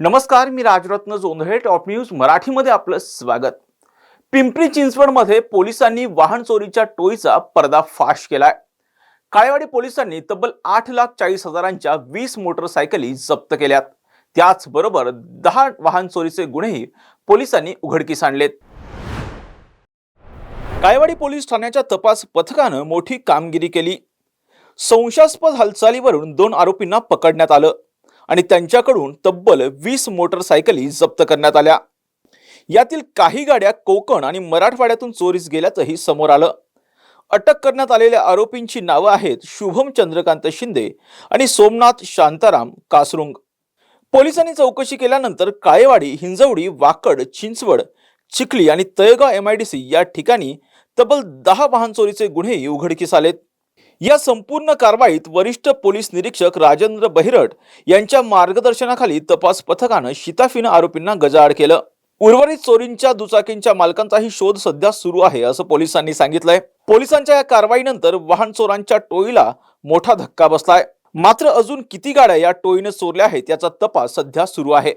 नमस्कार मी Rajratna Jondhale top news मराठीमध्ये आपलं स्वागत. पिंपरी चिंचवडमध्ये पोलिसांनी वाहन चोरीच्या टोळीचा पर्दाफाश केलाय. काळेवाडी पोलिसांनी तब्बल आठ लाख चाळीस हजारांच्या वीस मोटरसायकली जप्त केल्यात. त्याचबरोबर दहा वाहन चोरीचे गुन्हेही पोलिसांनी उघडकीस आणलेत. काळेवाडी पोलीस ठाण्याच्या तपास पथकानं मोठी कामगिरी केली. संशयास्पद हालचालीवरून दोन आरोपींना पकडण्यात आलं. आणि त्यांच्याकडून तब्बल वीस मोटरसायकली जप्त करण्यात आल्या. यातील काही गाड्या कोकण आणि मराठवाड्यातून चोरीस गेल्याचंही समोर आलं. अटक करण्यात आलेल्या आरोपींची नावं आहेत शुभम चंद्रकांत शिंदे आणि सोमनाथ शांताराम कासरुंग. पोलिसांनी चौकशी केल्यानंतर काळेवाडी हिंजवडी वाकड चिंचवड चिखली आणि तळेगाव एमआयडीसी या ठिकाणी तब्बल दहा वाहन चोरीचे गुन्हेही उघडकीस आलेत. या संपूर्ण कारवाईत वरिष्ठ पोलीस निरीक्षक राजेंद्र बहिरट यांच्या मार्गदर्शनाखाली तपास पथकानं शिताफीनं आरोपींना गजाआड केलं. उर्वरित चोरींच्या दुचाकींच्या मालकांचाही शोध सध्या सुरू आहे असं पोलिसांनी सांगितलंय. पोलिसांच्या या कारवाईनंतर वाहन चोरांच्या टोळीला मोठा धक्का बसलाय. मात्र अजून किती गाड्या या टोळीने चोरल्या आहेत याचा तपास सध्या सुरू आहे.